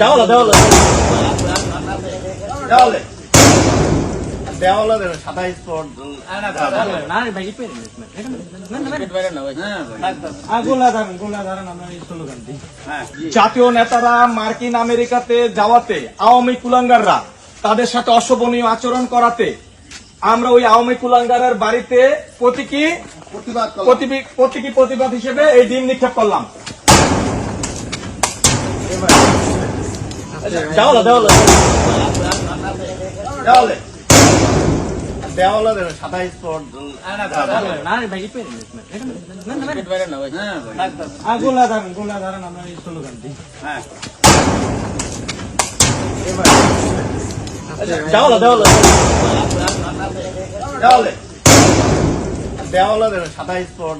দেওয়ালে দেওয়ালে। দেওয়ালে। দেওয়ালে দেন সাদা স্পট জাতীয় নেতারা মার্কিন আমেরিকাতে যাওয়াতে আওয়ামী কুলাঙ্গাররা তাদের সাথে অশোভনীয় আচরণ করাতে আমরা ওই আওয়ামী কুলাঙ্গারের বাড়িতে প্রতীকী প্রতিবাদ প্রতীকী প্রতিবাদ হিসেবে এই ডিম নিক্ষেপ করলাম। দেওয়ালে দেওয়ালে। দেওয়ালে। দেওয়ালে দেন সাদা স্পট হ্যাঁ দেওয়ালে দেওয়ালে। দেওয়ালে। দেওয়ালে দেন সাদা স্পট